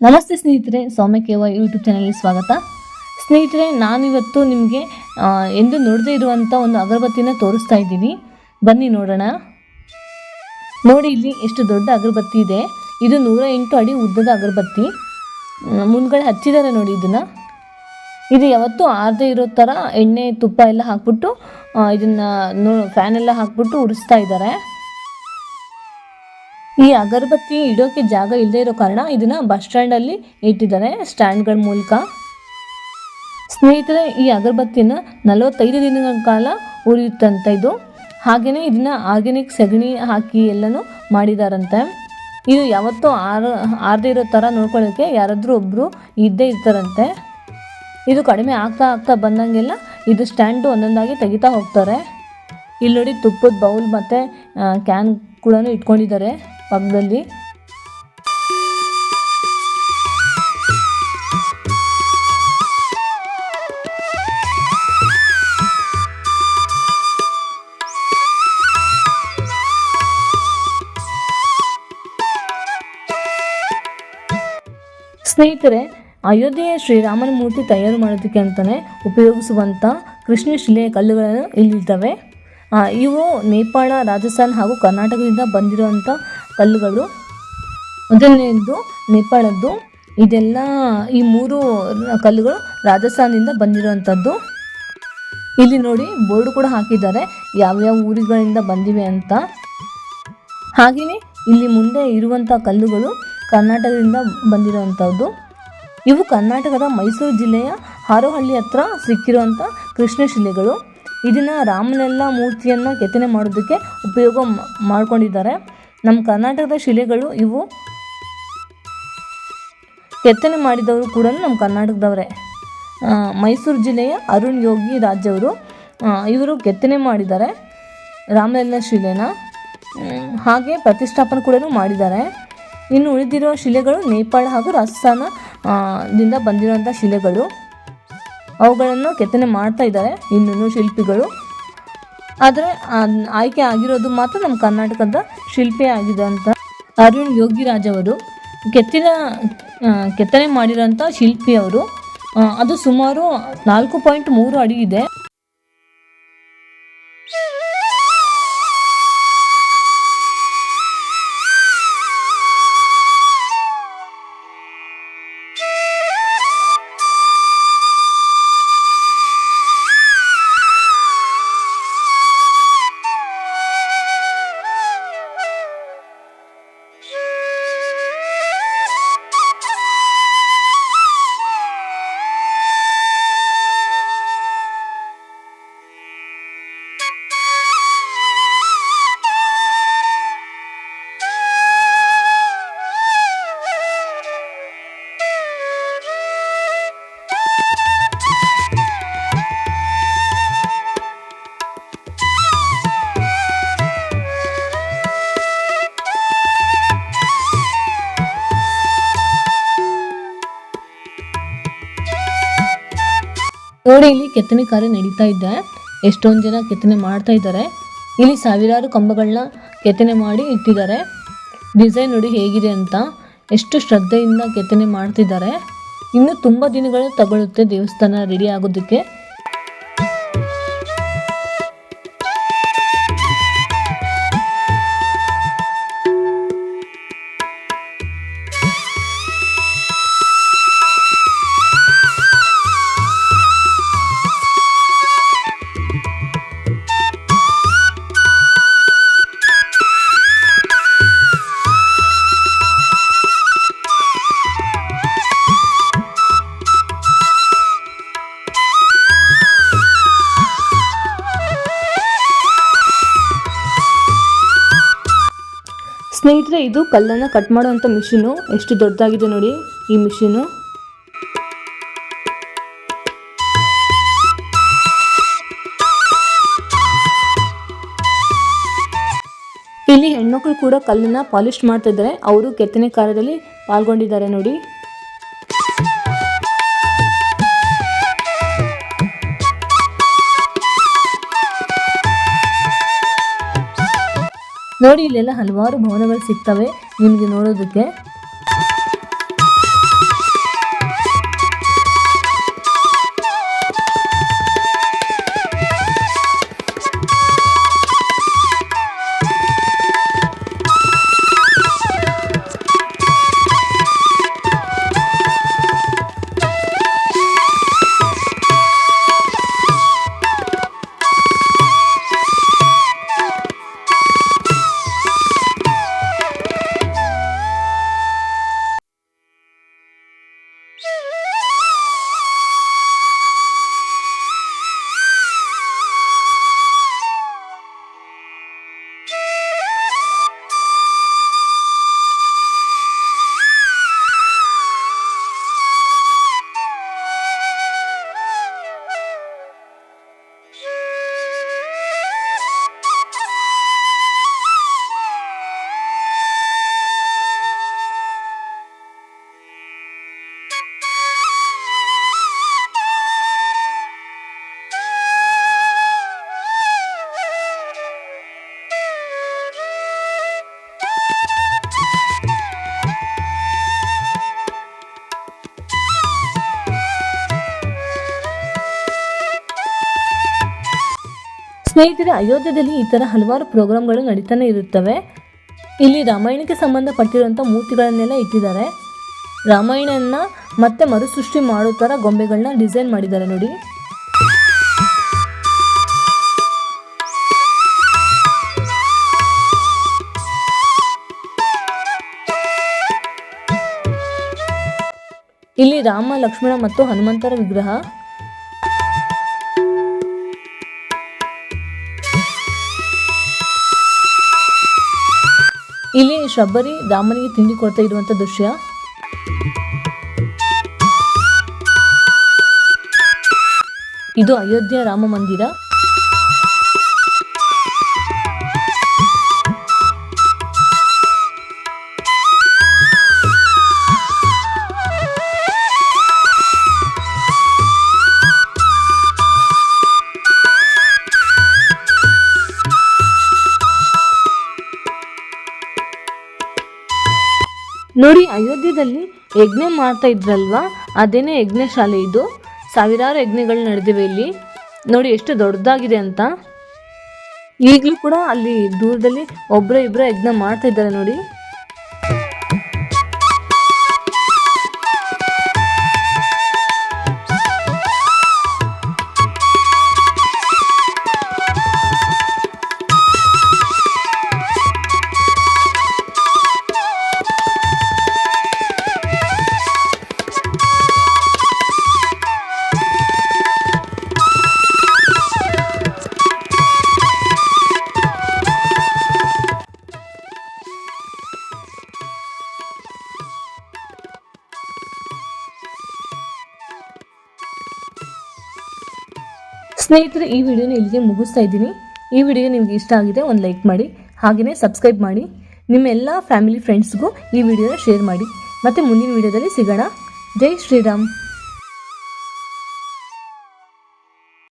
ನಮಸ್ತೆ ಸ್ನೇಹಿತರೆ ಸೌಮ್ಯಕೇವ ಯೂಟ್ಯೂಬ್ ಚಾನಲ್ಗೆ ಸ್ವಾಗತ. ಸ್ನೇಹಿತರೆ, ನಾನಿವತ್ತು ನಿಮಗೆ ಎಂದು ನೋಡದೇ ಇರುವಂಥ ಒಂದು ಅಗರಬತ್ತಿನ ತೋರಿಸ್ತಾ ಇದ್ದೀನಿ. ಬನ್ನಿ ನೋಡೋಣ. ನೋಡಿ, ಇಲ್ಲಿ ಎಷ್ಟು ದೊಡ್ಡ ಅಗರಬತ್ತಿ ಇದೆ. ಇದು ನೂರ ಎಂಟು ಅಡಿ ಉದ್ದದ ಅಗರಬತ್ತಿ. ಮುಂದ್ಗಡೆ ಹಚ್ಚಿದ್ದಾರೆ ನೋಡಿ ಇದನ್ನು. ಇದು ಯಾವತ್ತೂ ಆರದೇ ಇರೋ ಥರ ಎಣ್ಣೆ ತುಪ್ಪ ಎಲ್ಲ ಹಾಕ್ಬಿಟ್ಟು ಇದನ್ನು ನೋ ಫ್ಯಾನೆಲ್ಲ ಹಾಕ್ಬಿಟ್ಟು ಉರಿಸ್ತಾ ಇದ್ದಾರೆ ಈ ಅಗರಬತ್ತಿ ಇಡೋಕೆ ಜಾಗ ಇಲ್ಲದೆ ಇರೋ ಕಾರಣ ಇದನ್ನ ಬಸ್ ಸ್ಟ್ಯಾಂಡಲ್ಲಿ ಇಟ್ಟಿದ್ದಾರೆ ಸ್ಟ್ಯಾಂಡ್ಗಳ ಮೂಲಕ. ಸ್ನೇಹಿತರೆ, ಈ ಅಗರಬತ್ತಿನ ನಲವತ್ತೈದು ದಿನಗಳ ಕಾಲ ಉರಿಯುತ್ತಂತೆ ಇದು. ಹಾಗೆಯೇ ಇದನ್ನ ಆರ್ಗ್ಯಾನಿಕ್ ಸಗಣಿ ಹಾಕಿ ಎಲ್ಲನೂ ಮಾಡಿದಾರಂತೆ. ಇದು ಯಾವತ್ತೂ ಆರ, ಆರದೇ ಇರೋ ಥರ ನೋಡ್ಕೊಳ್ಳೋಕ್ಕೆ ಯಾರಾದರೂ ಒಬ್ಬರು ಇದ್ದೇ ಇರ್ತಾರಂತೆ. ಇದು ಕಡಿಮೆ ಆಗ್ತಾ ಆಗ್ತಾ ಬಂದಂಗೆಲ್ಲ ಇದು ಸ್ಟ್ಯಾಂಡು ಒಂದೊಂದಾಗಿ ತೆಗಿತಾ ಹೋಗ್ತಾರೆ. ಇಲ್ಲಿ ನೋಡಿ ತುಪ್ಪದ ಬೌಲ್ ಮತ್ತು ಕ್ಯಾನ್ ಕೂಡ ಇಟ್ಕೊಂಡಿದ್ದಾರೆ. ಪಕ್ಕದಲ್ಲಿ ಸ್ನೇಹಿತರೆ ಅಯೋಧ್ಯೆಯ ಶ್ರೀರಾಮನ ಮೂರ್ತಿ ತಯಾರು ಮಾಡೋದಕ್ಕೆ ಅಂತಲೇ ಉಪಯೋಗಿಸುವಂಥ ಕೃಷ್ಣ ಶಿಲೆಯ ಕಲ್ಲುಗಳನ್ನು ಇಲ್ಲಿದ್ದಾವೆ. ಇವು ನೇಪಾಳ, ರಾಜಸ್ಥಾನ್ ಹಾಗೂ ಕರ್ನಾಟಕದಿಂದ ಬಂದಿರುವಂಥ ಕಲ್ಲುಗಳು. ಮೊದಲನೆಯದು ನೇಪಾಳದ್ದು. ಇದೆಲ್ಲ ಈ ಮೂರು ಕಲ್ಲುಗಳು ರಾಜಸ್ಥಾನದಿಂದ ಬಂದಿರುವಂಥದ್ದು ಇಲ್ಲಿ ನೋಡಿ ಬೋರ್ಡ್ ಕೂಡ ಹಾಕಿದ್ದಾರೆ. ಯಾವ್ಯಾವ ಊರುಗಳಿಂದ ಬಂದಿವೆ ಅಂತ. ಹಾಗೆಯೇ ಇಲ್ಲಿ ಮುಂದೆ ಇರುವಂಥ ಕಲ್ಲುಗಳು ಕರ್ನಾಟಕದಿಂದ ಬಂದಿರುವಂಥದ್ದು ಇವು ಕರ್ನಾಟಕದ ಮೈಸೂರು ಜಿಲ್ಲೆಯ ಹಾರೋಹಳ್ಳಿ ಹತ್ರ ಸಿಕ್ಕಿರುವಂಥ ಕೃಷ್ಣ ಶಿಲೆಗಳು. ಇದನ್ನು ರಾಮನೆಲ್ಲ ಮೂರ್ತಿಯನ್ನು ಕೆತ್ತನೆ ಮಾಡೋದಕ್ಕೆ ಉಪಯೋಗ ಮಾಡಿಕೊಂಡಿದ್ದಾರೆ. ನಮ್ಮ ಕರ್ನಾಟಕದ ಶಿಲೆಗಳು ಇವು. ಕೆತ್ತನೆ ಮಾಡಿದವರು ಕೂಡ ನಮ್ಮ ಕರ್ನಾಟಕದವರೇ. ಮೈಸೂರು ಜಿಲ್ಲೆಯ ಅರುಣ್ ಯೋಗಿ ರಾಜವರು ಇವರು ಕೆತ್ತನೆ ಮಾಡಿದ್ದಾರೆ ರಾಮಲಲ್ಲ ಶಿಲೆನ. ಹಾಗೆ ಪ್ರತಿಷ್ಠಾಪನೆ ಕೂಡ ಮಾಡಿದ್ದಾರೆ. ಇನ್ನು ಉಳಿದಿರುವ ಶಿಲೆಗಳು ನೇಪಾಳ ಹಾಗೂ ರಾಜಸ್ಥಾನದಿಂದ ಬಂದಿರುವಂಥ ಶಿಲೆಗಳು. ಅವುಗಳನ್ನು ಕೆತ್ತನೆ ಮಾಡ್ತಾ ಇದ್ದಾರೆ ಇನ್ನೂ ಶಿಲ್ಪಿಗಳು. ಆದರೆ ಆಯ್ಕೆ ಆಗಿರೋದು ಮಾತ್ರ ನಮ್ಮ ಕರ್ನಾಟಕದ ಶಿಲ್ಪಿ ಆಗಿದೆ ಅಂತ. ಅರುಣ್ ಯೋಗಿರಾಜ್ ಅವರು ಕೆತ್ತಿನ ಕೆತ್ತನೆ ಮಾಡಿರೋಂಥ ಶಿಲ್ಪಿ ಅವರು. ಅದು ಸುಮಾರು ನಾಲ್ಕು ಪಾಯಿಂಟ್ ಮೂರು ಅಡಿ ಇದೆ. ನೋಡಿ ಇಲ್ಲಿ ಕೆತ್ತನೆ ಕಾರ್ಯ ನಡೀತಾ ಇದೆ. ಎಷ್ಟೊಂದು ಜನ ಕೆತ್ತನೆ ಮಾಡ್ತಾ ಇದ್ದಾರೆ. ಇಲ್ಲಿ ಸಾವಿರಾರು ಕಂಬಗಳನ್ನ ಕೆತ್ತನೆ ಮಾಡಿ ಇಟ್ಟಿದ್ದಾರೆ. ಡಿಸೈನ್ ನೋಡಿ ಹೇಗಿದೆ ಅಂತ. ಎಷ್ಟು ಶ್ರದ್ಧೆಯಿಂದ ಕೆತ್ತನೆ ಮಾಡ್ತಿದ್ದಾರೆ. ಇನ್ನು ತುಂಬ ದಿನಗಳು ತಗೊಳ್ಳುತ್ತೆ ದೇವಸ್ಥಾನ ರೆಡಿ ಆಗೋದಕ್ಕೆ. ಸ್ನೇಹಿತರೆ, ಇದು ಕಲ್ಲನ್ನು ಕಟ್ ಮಾಡುವಂಥ ಮಿಷಿನು ಎಷ್ಟು ದೊಡ್ಡದಾಗಿದೆ ನೋಡಿ ಈ ಮಿಷಿನು ಇಲ್ಲಿ ಹೆಣ್ಮಕ್ಳು ಕೂಡ ಕಲ್ಲನ್ನು ಪಾಲಿಶ್ ಮಾಡ್ತಾ ಇದ್ದಾರೆ. ಅವರು ಕೆತ್ತನೆ ಕಾರ್ಯದಲ್ಲಿ ಪಾಲ್ಗೊಂಡಿದ್ದಾರೆ ನೋಡಿ. ನೋಡಿ ಇಲ್ಲೆಲ್ಲ ಹಲವಾರು ಭವನಗಳು ಸಿಗ್ತವೆ. ನಿಮಗೆ ನೋಡೋದಕ್ಕೆ. ಸ್ನೇಹಿತರೆ, ಅಯೋಧ್ಯೆಯಲ್ಲಿ ಈ ಥರ ಹಲವಾರು ಪ್ರೋಗ್ರಾಮ್ಗಳು ನಡೀತಾನೆ ಇರುತ್ತವೆ. ಇಲ್ಲಿ ರಾಮಾಯಣಕ್ಕೆ ಸಂಬಂಧಪಟ್ಟಿರುವಂಥ ಮೂರ್ತಿಗಳನ್ನೆಲ್ಲ ಇಟ್ಟಿದ್ದಾರೆ. ರಾಮಾಯಣನ ಮತ್ತೆ ಮರುಸೃಷ್ಟಿ ಮಾಡೋ ಥರ ಗೊಂಬೆಗಳನ್ನ ಡಿಸೈನ್ ಮಾಡಿದ್ದಾರೆ ನೋಡಿ. ಇಲ್ಲಿ ರಾಮ, ಲಕ್ಷ್ಮಣ ಮತ್ತು ಹನುಮಂತರ ವಿಗ್ರಹ. ಶಬರಿ ರಾಮನಿಗೆ ತಿಂಡಿ ಕೊಡ್ತಾ ಇರುವಂತ ದೃಶ್ಯ. ಇದು ಅಯೋಧ್ಯೆ ರಾಮ ಮಂದಿರ. ನೋಡಿ ಅಯೋಧ್ಯೆಯಲ್ಲಿ ಯಜ್ಞ ಮಾಡ್ತಾ ಇದ್ರಲ್ವಾ? ಅದೇನೇ ಯಜ್ಞಶಾಲೆ ಇದು? ಸಾವಿರಾರು ಯಜ್ಞಗಳು ನಡೆದಿವೆ ಇಲ್ಲಿ. ನೋಡಿ, ಎಷ್ಟು ದೊಡ್ಡದಾಗಿದೆ ಅಂತ. ಈಗಲೂ ಕೂಡ ಅಲ್ಲಿ ದೂರದಲ್ಲಿ ಒಬ್ಬರ ಇಬ್ಬರ ಯಜ್ಞ ಮಾಡ್ತಾ ಇದ್ದಾರೆ ನೋಡಿ. ಸ್ನೇಹಿತರೆ, ಈ ವಿಡಿಯೋನ ಇಲ್ಲಿಗೆ ಮುಗಿಸ್ತಾ ಇದ್ದೀನಿ. ಈ ವಿಡಿಯೋ ನಿಮಗೆ ಇಷ್ಟ ಆಗಿದೆ, ಒಂದು ಲೈಕ್ ಮಾಡಿ. ಹಾಗೆಯೇ ಸಬ್ಸ್ಕ್ರೈಬ್ ಮಾಡಿ. ನಿಮ್ಮ ಎಲ್ಲ ಫ್ಯಾಮಿಲಿ ಫ್ರೆಂಡ್ಸ್ಗೂ ಈ ವಿಡಿಯೋನ ಶೇರ್ ಮಾಡಿ. ಮತ್ತು ಮುಂದಿನ ವಿಡಿಯೋದಲ್ಲಿ ಸಿಗೋಣ. ಜೈ ಶ್ರೀರಾಮ್.